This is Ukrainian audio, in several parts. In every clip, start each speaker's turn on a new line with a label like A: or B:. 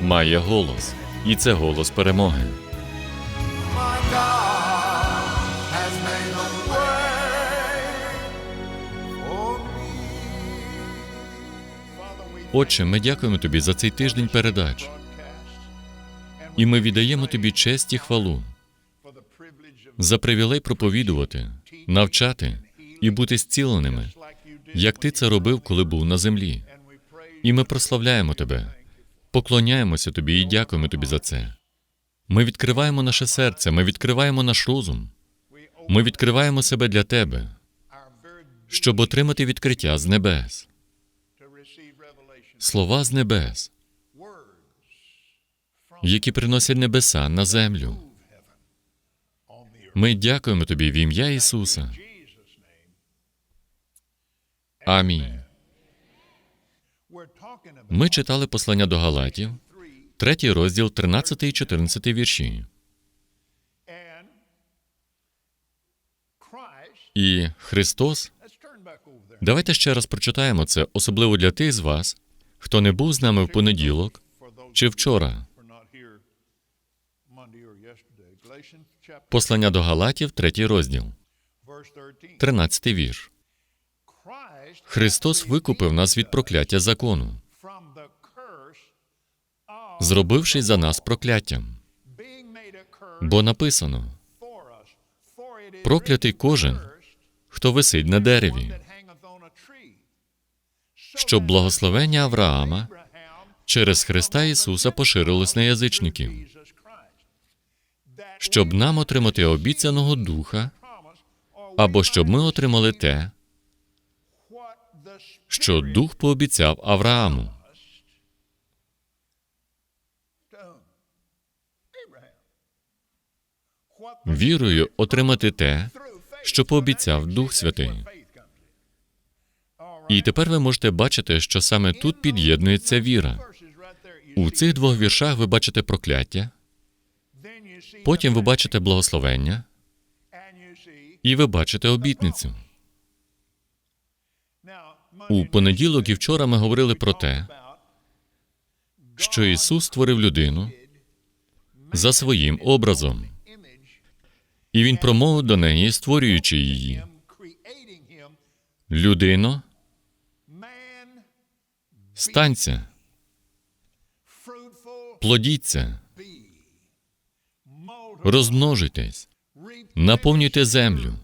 A: має голос, і це голос перемоги. Отче, ми дякуємо тобі за цей тиждень передач, і ми віддаємо тобі честь і хвалу за привілей проповідувати, навчати і бути зціленими, як ти це робив, коли був на землі. І ми прославляємо тебе, поклоняємося тобі і дякуємо тобі за це. Ми відкриваємо наше серце, ми відкриваємо наш розум, ми відкриваємо себе для тебе, щоб отримати відкриття з небес, слова з небес, які приносять небеса на землю. Ми дякуємо тобі в ім'я Ісуса. Амінь. Ми читали послання до Галатів, третій розділ, 13 і 14 вірші. І Христос. Давайте ще раз прочитаємо це, особливо для тих з вас, хто не був з нами в понеділок чи вчора. Послання до Галатів, третій розділ,
B: 13.
A: 13 вірш. Христос викупив нас від прокляття закону, зробивши за нас прокляттям. Бо написано: проклятий кожен, хто висить на дереві, щоб благословення Авраама через Христа Ісуса поширилось на язичників, щоб нам отримати обіцяного духа, або щоб ми отримали те, що Дух пообіцяв Аврааму. Вірою отримати те, що пообіцяв Дух Святий. І тепер ви можете бачити, що саме тут під'єднується віра. У цих двох віршах ви бачите прокляття, потім ви бачите благословення, і ви бачите обітницю. У понеділок і вчора ми говорили про те, що Ісус створив людину за своїм образом, і Він промовив до неї, створюючи її. Людино, станься, плодіться, розмножуйтесь, наповнюйте землю.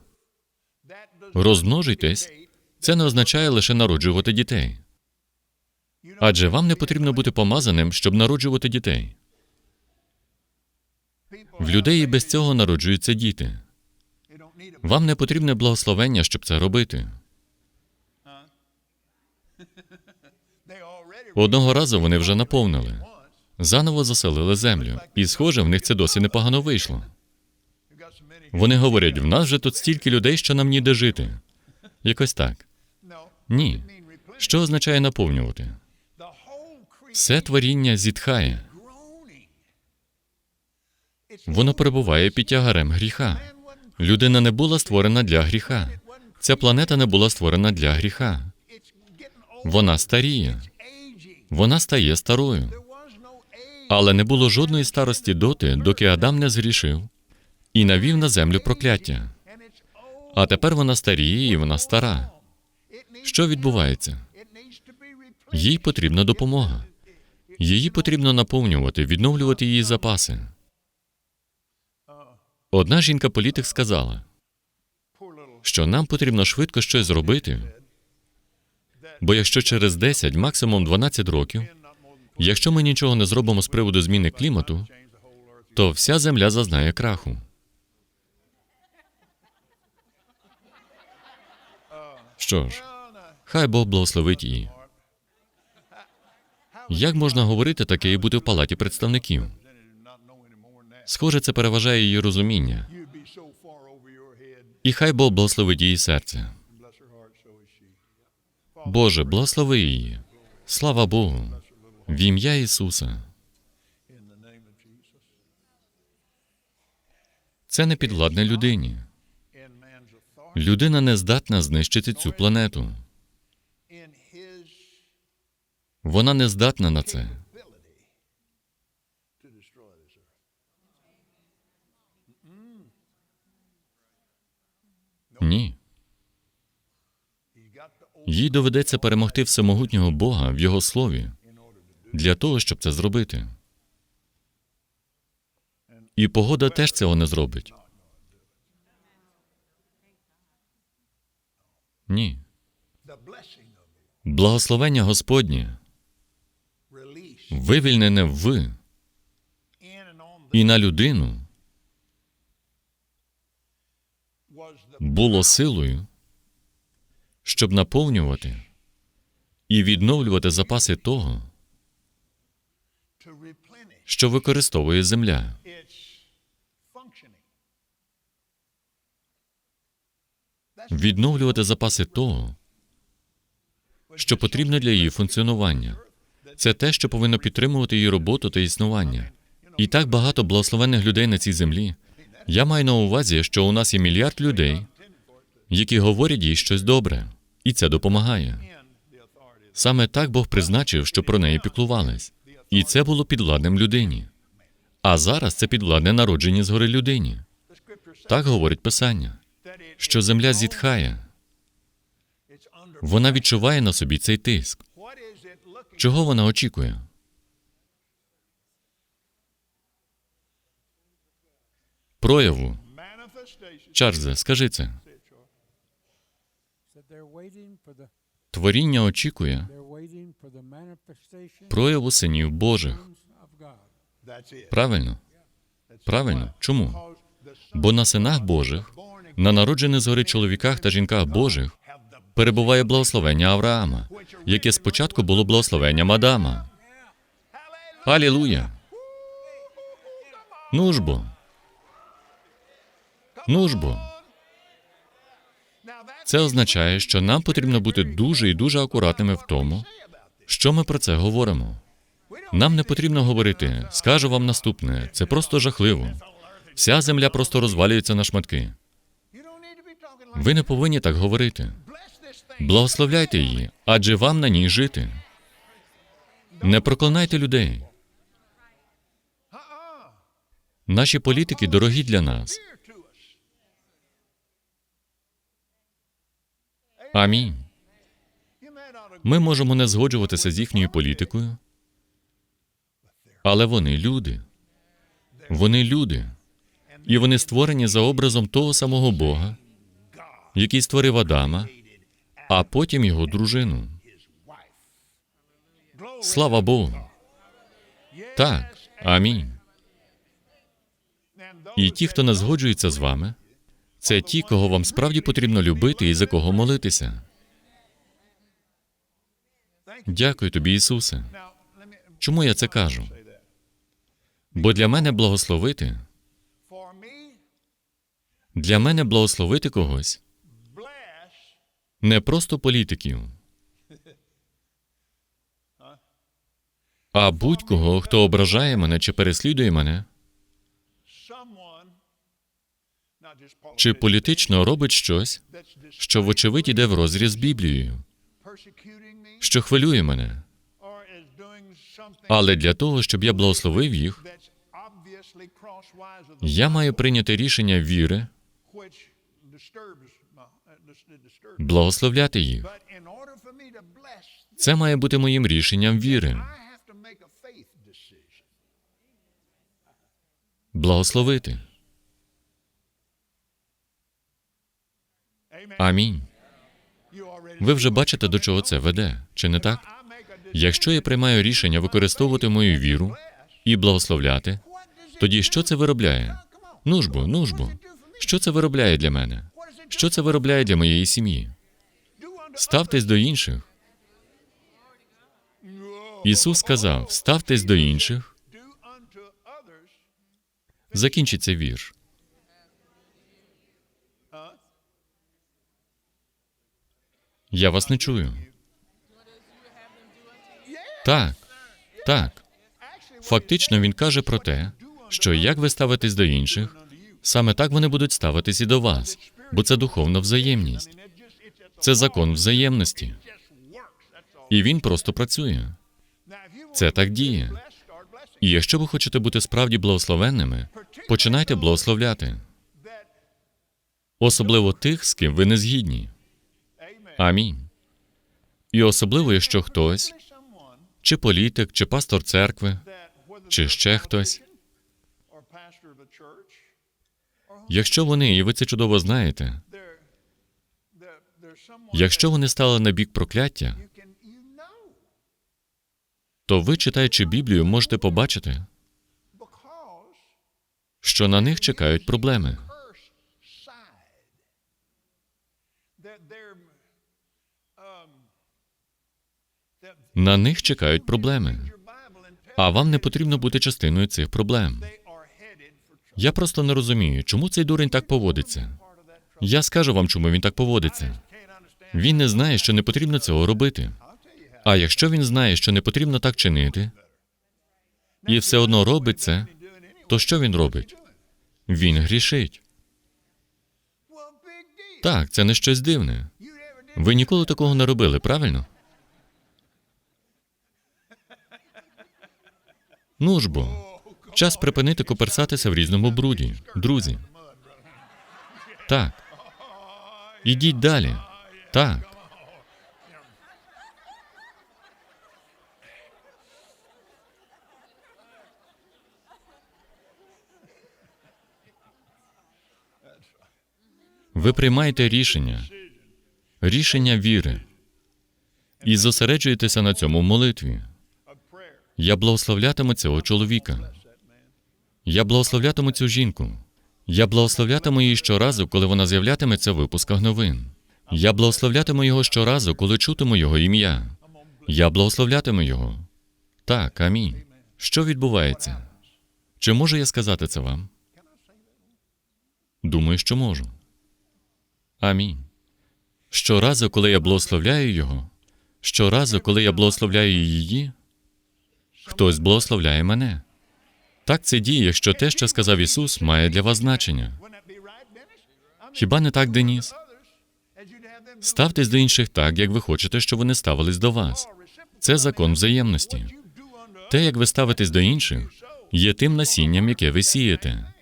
A: Розмножуйтесь це не означає лише народжувати дітей. Адже вам не потрібно бути помазаним, щоб народжувати дітей. В людей без цього народжуються діти. Вам не потрібне благословення, щоб це робити. Одного разу вони вже наповнили, заново заселили землю, і, схоже, в них це досі непогано вийшло. Вони говорять: в нас же тут стільки людей, що нам ніде жити. Якось так. Ні. Що означає наповнювати? Все творіння зітхає, воно перебуває під тягарем гріха. Людина не була створена для гріха. Ця планета не була створена для гріха. Вона старіє, вона стає старою. Але не було жодної старості доти, доки Адам не згрішив і навів на землю прокляття. А тепер вона старіє і вона стара. Що відбувається? Їй потрібна допомога. Її потрібно наповнювати, відновлювати її запаси. Одна жінка-політик сказала, що нам потрібно швидко щось зробити, бо якщо через 10, максимум 12 років, якщо ми нічого не зробимо з приводу зміни клімату, то вся земля зазнає краху. Що ж, хай Бог благословить її. Як можна говорити таке і бути в палаті представників? Схоже, це переважає її розуміння. І хай Бог благословить її серце. Боже, благослови її. Слава Богу. В ім'я Ісуса. Це не підвладне людині. Людина не здатна знищити цю планету. Вона не здатна на це. Ні. Їй доведеться перемогти всемогутнього Бога в Його слові для того, щоб це зробити. І погода теж цього не зробить. Ні. Благословення Господнє вивільнене в і на людину було силою, щоб наповнювати і відновлювати запаси того, що використовує земля. Відновлювати запаси того, що потрібно для її функціонування. Це те, що повинно підтримувати її роботу та існування. І так багато благословенних людей на цій землі. Я маю на увазі, що у нас є мільярд людей, які говорять їй щось добре, і це допомагає. Саме так Бог призначив, що про неї піклувались. І це було підвладним людині. А зараз це підвладне народження згори людині. Так говорить Писання, що земля зітхає, вона відчуває на собі цей тиск. Чого вона очікує? Прояву. Чарльзе, скажи це. Творіння очікує прояву синів Божих. Правильно? Правильно. Чому? Бо на синах Божих, на народжених згори чоловіках та жінках Божих, перебуває благословення Авраама, яке спочатку було благословенням Адама. Алілуя! Ну ж бо. Ну ж бо. Це означає, що нам потрібно бути дуже і дуже акуратними в тому, що ми про це говоримо. Нам не потрібно говорити, скажу вам наступне, це просто жахливо. Вся земля просто розвалюється на шматки. Ви не повинні так говорити. Благословляйте її, адже вам на ній жити. Не проклинайте людей. Наші політики дорогі для нас. Амінь. Ми можемо не згоджуватися з їхньою політикою, але вони люди. Вони люди. І вони створені за образом того самого Бога, який створив Адама, а потім його дружину. Слава Богу. Так, амінь. І ті, хто не згоджується з вами, це ті, кого вам справді потрібно любити і за кого молитися. Дякую тобі, Ісусе. Чому я це кажу? Бо для мене благословити, для мене благословити когось не просто політиків, а будь-кого, хто ображає мене чи переслідує мене, чи політично робить щось, що вочевидь іде в розріз з Біблією, що хвилює мене. Але для того, щоб я благословив їх, я маю прийняти рішення віри, благословляти їх. Це має бути моїм рішенням віри. Благословити. Амінь. Ви вже бачите, до чого це веде, чи не так? Якщо я приймаю рішення використовувати мою віру і благословляти, тоді що це виробляє? Нужбу, нужбу. Що це виробляє для мене? Що це виробляє для моєї сім'ї? Ставтесь до інших. Ісус сказав: ставтесь до інших. Закінчиться вірш. Я вас не чую. Так, так. Фактично він каже про те, що як ви ставитесь до інших, саме так вони будуть ставитись і до вас, бо це духовна взаємність. Це закон взаємності. І він просто працює. Це так діє. І якщо ви хочете бути справді благословенними, починайте благословляти. Особливо тих, з ким ви не згідні. Амінь. І особливо, якщо хтось, чи політик, чи пастор церкви, чи ще хтось, якщо вони, і ви це чудово знаєте, якщо вони стали на бік прокляття, то ви, читаючи Біблію, можете побачити, що на них чекають проблеми. На них чекають проблеми. А вам не потрібно бути частиною цих проблем. Я просто не розумію, чому цей дурень так поводиться. Я скажу вам, чому він так поводиться. Він не знає, що не потрібно цього робити. А якщо він знає, що не потрібно так чинити, і все одно робить це, то що він робить? Він грішить. Так, це не щось дивне. Ви ніколи такого не робили, правильно? Ну ж бо, час припинити коперсатися в різному бруді, друзі. Так. Ідіть далі. Так. Ви приймаєте рішення, рішення віри, і зосереджуєтеся на цьому молитві. Я благословлятиму цього чоловіка. Я благословлятиму цю жінку. Я благословлятиму її щоразу, коли вона з'являтиметься в випусках новин. Я благословлятиму його щоразу, коли чутиму його ім'я. Я благословлятиму його. Так, амінь. Що відбувається? Чи можу я сказати це вам? Думаю, що можу. Амінь. Щоразу, коли я благословляю його, щоразу, коли я благословляю її, хтось благословляє мене. Так це діє, якщо те, що сказав Ісус, має для вас значення. Хіба не так, Деніс? Ставтесь до інших так, як ви хочете, щоб вони ставились до вас. Це закон взаємності. Те, як ви ставитесь до інших, є тим насінням, яке ви сієте.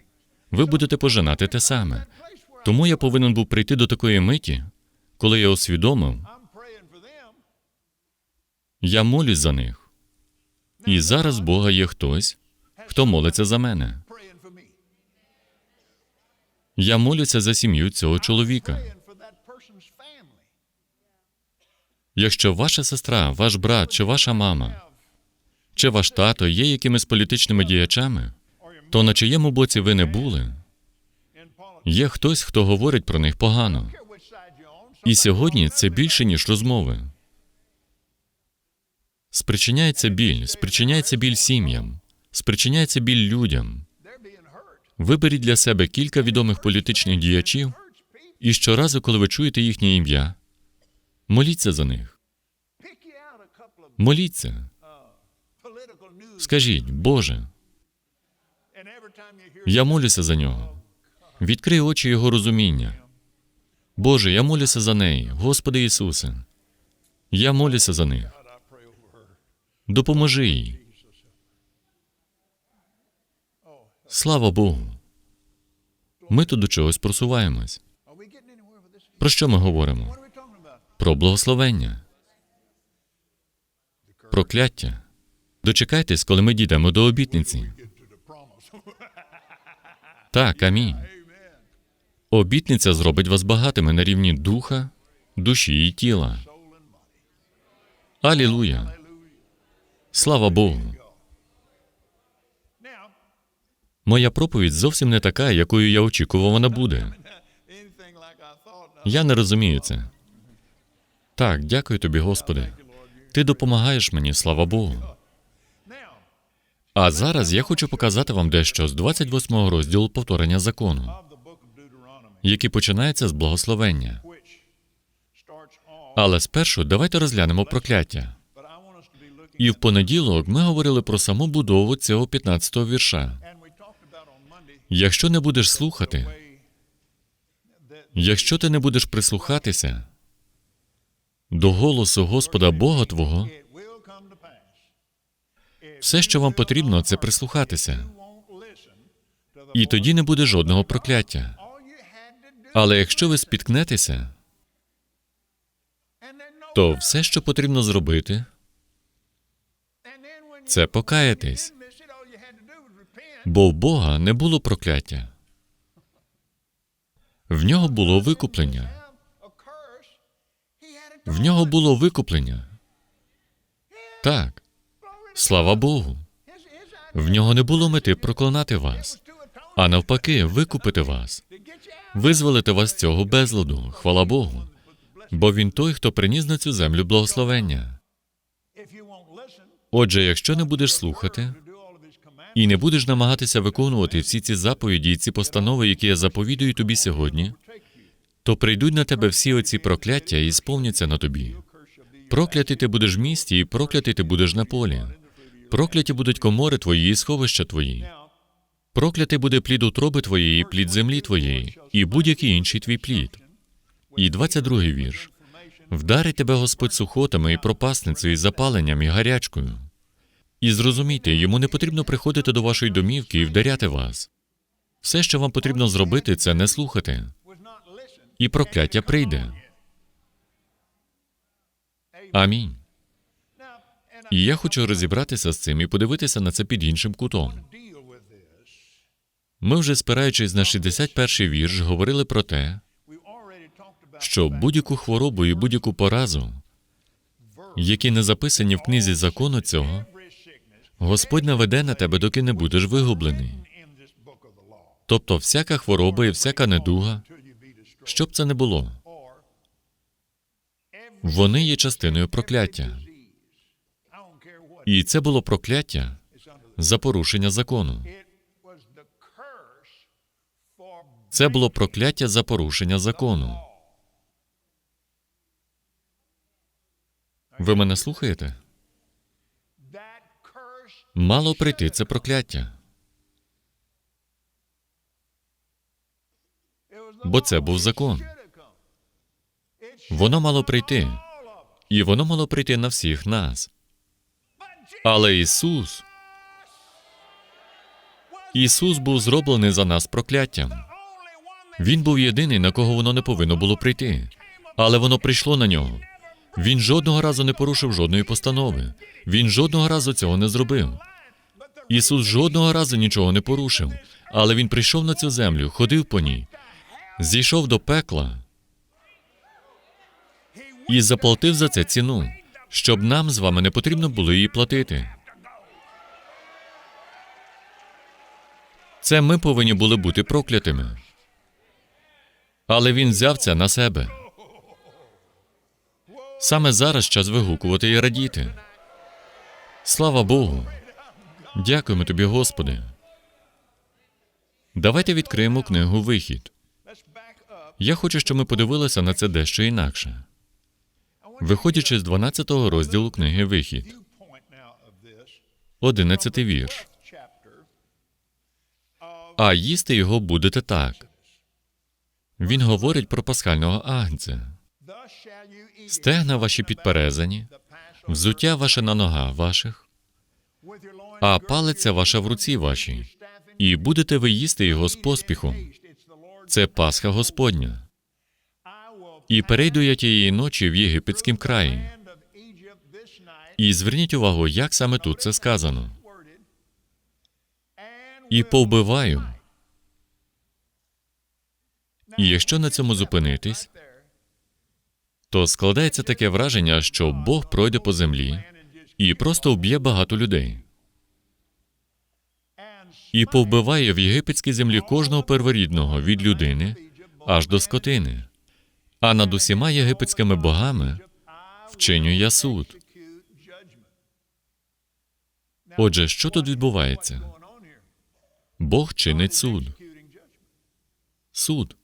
A: Ви будете пожинати те саме. Тому я повинен був прийти до такої миті, коли я усвідомив, я молюсь за них. І зараз Бога є хтось, хто молиться за мене. Я молюся за сім'ю цього чоловіка. Якщо ваша сестра, ваш брат чи ваша мама, чи ваш тато є якимись політичними діячами, то на чиєму боці ви не були, є хтось, хто говорить про них погано. І сьогодні це більше, ніж розмови. Спричиняється біль, спричиняється біль сім'ям, спричиняється біль людям. Виберіть для себе кілька відомих політичних діячів, і щоразу, коли ви чуєте їхнє ім'я, моліться за них. Моліться. Скажіть, Боже, я молюся за нього. Відкрий очі Його розуміння. Боже, я молюся за неї, Господи Ісусе. Я молюся за них. Допоможи їй. Слава Богу. Ми тут до чогось просуваємось. Про що ми говоримо? Про благословення. Прокляття. Дочекайтесь, коли ми дійдемо до обітниці. Так, амінь. Обітниця зробить вас багатими на рівні духа, душі і тіла. Алілуя. Слава Богу. Моя проповідь зовсім не така, якою я очікував, вона буде. Я не розумію це. Так, дякую тобі, Господи. Ти допомагаєш мені, слава Богу. А зараз я хочу показати вам дещо з 28 розділу повторення закону, який починається з благословення. Але спершу давайте розглянемо прокляття. І в понеділок ми говорили про саму будову цього 15-го вірша. Якщо не будеш слухати, якщо ти не будеш прислухатися до голосу Господа Бога Твого, все, що вам потрібно, це прислухатися. І тоді не буде жодного прокляття. Але якщо ви спіткнетеся, то все, що потрібно зробити, це покаятись. Бо в Бога не було прокляття. В нього було викуплення. В нього було викуплення. Так, слава Богу. В нього не було мети проклинати вас, а навпаки, викупити вас, визволити вас з цього безладу, хвала Богу. Бо він той, хто приніс на цю землю благословення. Отже, якщо не будеш слухати і не будеш намагатися виконувати всі ці заповіді і ці постанови, які я заповідую тобі сьогодні, то прийдуть на тебе всі оці прокляття і сповняться на тобі. Проклятий ти будеш в місті, і проклятий ти будеш на полі. Прокляті будуть комори твої і сховища твої. Проклятий буде плід утроби твоєї, і плід землі твоєї, і будь-який інший твій плід. І 22-й вірш. Вдарить тебе Господь сухотами і пропасницею, і запаленням, і гарячкою. І зрозумійте, йому не потрібно приходити до вашої домівки і вдаряти вас. Все, що вам потрібно зробити, це не слухати, і прокляття прийде. Амінь. І я хочу розібратися з цим і подивитися на це під іншим кутом. Ми вже спираючись на 61-й вірш, говорили про те, що будь-яку хворобу і будь-яку поразу, які не записані в книзі закону цього, Господь наведе на тебе, доки не будеш вигублений. Тобто всяка хвороба і всяка недуга, що б це не було, вони є частиною прокляття. І це було прокляття за порушення закону. Це було прокляття за порушення закону. Ви мене слухаєте? Мало прийти це прокляття, бо це був закон. Воно мало прийти, і воно мало прийти на всіх нас. Але Ісус, Ісус був зроблений за нас прокляттям. Він був єдиний, на кого воно не повинно було прийти. Але воно прийшло на нього. Він жодного разу не порушив жодної постанови. Він жодного разу цього не зробив. Ісус жодного разу нічого не порушив. Але Він прийшов на цю землю, ходив по ній, зійшов до пекла і заплатив за це ціну, щоб нам з вами не потрібно було її платити. Це ми повинні були бути проклятими. Але він взяв це на себе. Саме зараз час вигукувати і радіти. Слава Богу! Дякуємо тобі, Господи. Давайте відкриємо книгу Вихід. Я хочу, щоб ми подивилися на це дещо інакше. Виходячи з 12 розділу книги Вихід,
B: Viewpoint now
A: 11 вірш. А їсти його будете так. Він говорить про пасхального агнця. Стегна ваші підперезані, взуття ваше на ногах ваших, а палиця ваша в руці вашій, і будете ви їсти його з поспіхом. Це Пасха Господня. І перейду я тієї ночі в єгипетськім краї. І зверніть увагу, як саме тут це сказано. І повбиваю
B: І якщо на цьому зупинитись, то складається таке враження, що Бог пройде по землі і просто вб'є багато людей. І повбиває в єгипетській землі кожного перворідного від людини аж до скотини. А над усіма єгипетськими богами вчиню я суд. Отже, що тут відбувається? Бог чинить суд. Суд.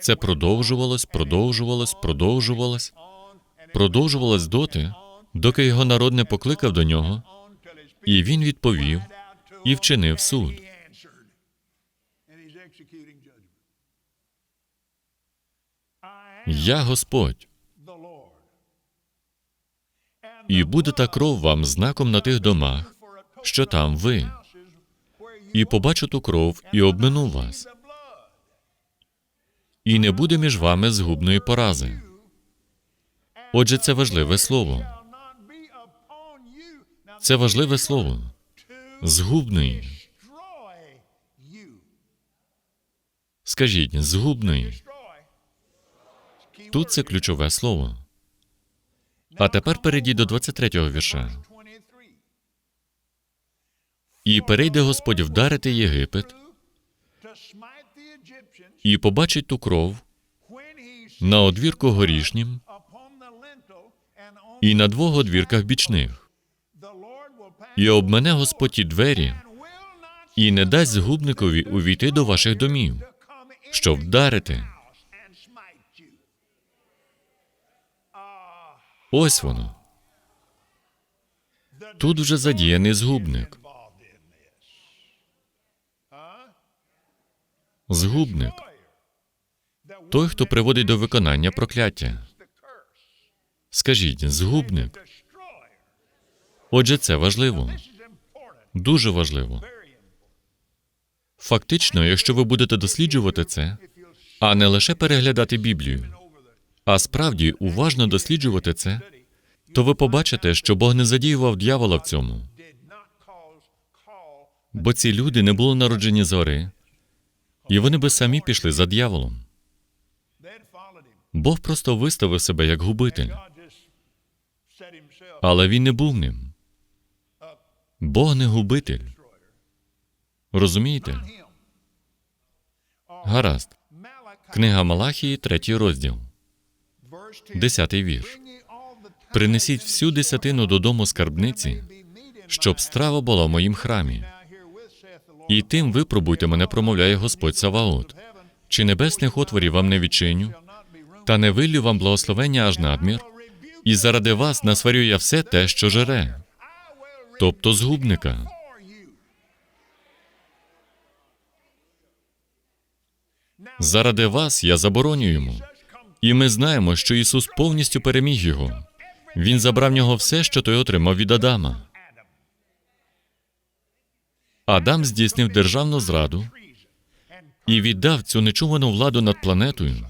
B: Це продовжувалось, продовжувалось, продовжувалось, продовжувалось доти, доки його народ не покликав до нього, і він відповів і вчинив суд. Я Господь, і буде та кров вам знаком на тих домах, що там ви, і побачу ту кров і обмину вас. І не буде між вами згубної порази. Отже, це важливе слово. Це важливе слово. Згубний. Скажіть, згубний. Тут це ключове слово. А тепер перейдіть до 23-го вірша. І перейде Господь вдарити Єгипет, і побачить ту кров на одвірку горішнім і на двох одвірках бічних. І обмене Господь ті двері, і не дасть згубникові увійти до ваших домів, щоб вдарити. Ось воно. Тут вже задіяний згубник. Згубник той, хто приводить до виконання прокляття. Скажіть, згубник. Отже, це важливо, дуже важливо. Фактично, якщо ви будете досліджувати це, а не лише переглядати Біблію, а справді уважно досліджувати це, то ви побачите, що Бог не задіював дьявола в цьому, бо ці люди не були народжені згори, і вони би самі пішли за дьяволом. Бог просто виставив себе як губитель, але він не був ним. Бог не губитель. Розумієте? Гаразд. Книга Малахії, третій розділ, десятий вірш. Принесіть всю десятину додому скарбниці, щоб страва була в моїм храмі. І тим випробуйте мене, промовляє Господь Саваот. Чи небесних отворів вам не відчиню, та не виллю вам благословення аж надмір, і заради вас насварю я все те, що жере, тобто згубника. Заради вас я забороню йому. І ми знаємо, що Ісус повністю переміг його. Він забрав нього все, що той отримав від Адама. Адам здійснив державну зраду і віддав цю нечувану владу над планетою.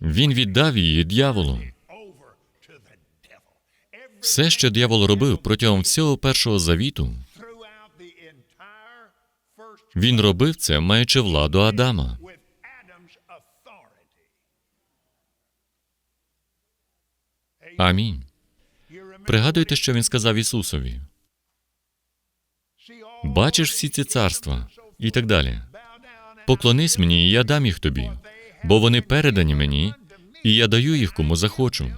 B: Він віддав її дьяволу. Все, що дьявол робив протягом всього першого завіту, він робив це, маючи владу Адама. Амінь. Пригадуйте, що він сказав Ісусові. Бачиш всі ці царства і так далі. Поклонись мені, і я дам їх тобі, бо вони передані мені, і я даю їх кому захочу.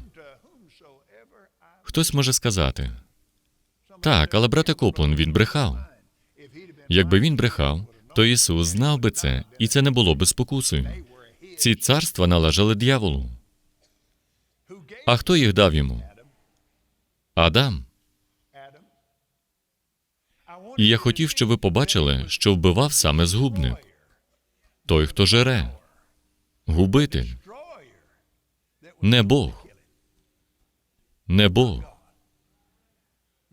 B: Хтось може сказати, так, але брате Коплен, він брехав. Якби він брехав, то Ісус знав би це, і це не було би спокусою. Ці царства належали дьяволу. А хто їх дав йому? Адам. І я хотів, щоб ви побачили, що вбивав саме згубник. Той, хто жере. Губитель. Не Бог. Не Бог.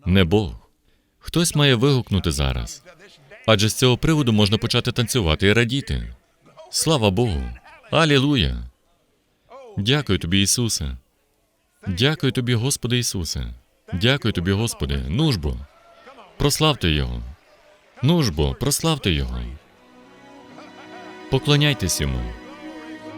B: Не Бог. Хтось має вигукнути зараз. Адже з цього приводу можна почати танцювати і радіти. Слава Богу! Алілуя! Дякую тобі, Ісусе. Дякую тобі, Господи Ісусе. Дякую тобі, Господи. Ну ж бо. Прославте Його. Ну ж прославте Його.
A: Поклоняйтесь йому.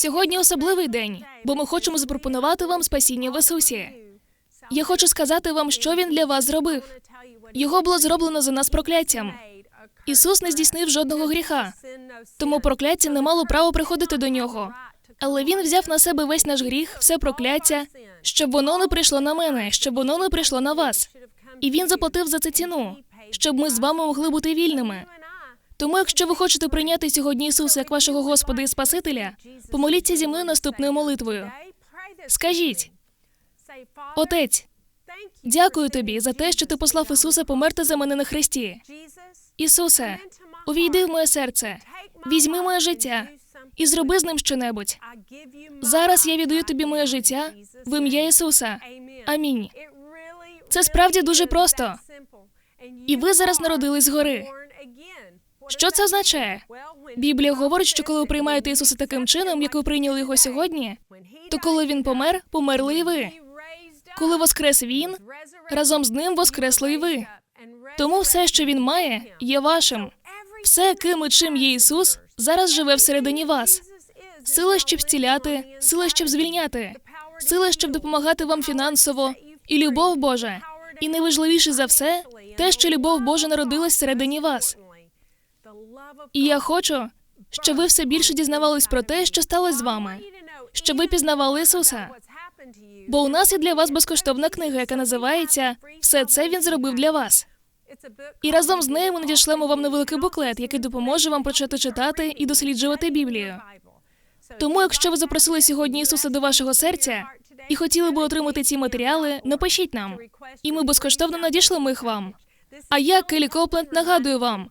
C: Сьогодні особливий день, бо ми хочемо запропонувати вам спасіння в Ісусі. Я хочу сказати вам, що він для вас зробив. Його було зроблено за нас прокляттям. Ісус не здійснив жодного гріха, тому прокляття не мало права приходити до нього. Але він взяв на себе весь наш гріх, все прокляття, щоб воно не прийшло на мене, щоб воно не прийшло на вас. І він заплатив за це ціну, щоб ми з вами могли бути вільними. Тому, якщо ви хочете прийняти сьогодні Ісуса як вашого Господа і Спасителя, помоліться зі мною наступною молитвою. Скажіть, Отець, дякую тобі за те, що ти послав Ісуса померти за мене на хресті. Ісусе, увійди в моє серце, візьми моє життя і зроби з ним щонебудь. Зараз я віддаю тобі моє життя в ім'я Ісуса. Амінь. Це справді дуже просто. І ви зараз народились згори. Що це означає? Біблія говорить, що коли ви приймаєте Ісуса таким чином, як ви прийняли його сьогодні, то коли він помер, померли і ви. Коли воскрес він, разом з ним воскресли і ви. Тому все, що він має, є вашим. Все, ким і чим є Ісус, зараз живе всередині вас. Сила, щоб зціляти, сила, щоб звільняти, сила, щоб допомагати вам фінансово, і любов Божа. І найважливіше за все, те, що любов Божа народилась всередині вас. І я хочу, щоб ви все більше дізнавались про те, що сталося з вами, щоб ви пізнавали Ісуса. Бо у нас є для вас безкоштовна книга, яка називається Все це він зробив для вас. І разом з нею ми надішлемо вам невеликий буклет, який допоможе вам почати читати і досліджувати Біблію. Тому, якщо ви запросили сьогодні Ісуса до вашого серця і хотіли би отримати ці матеріали, напишіть нам, і ми безкоштовно надішлемо їх вам. А я, Келі Копленд, нагадую вам,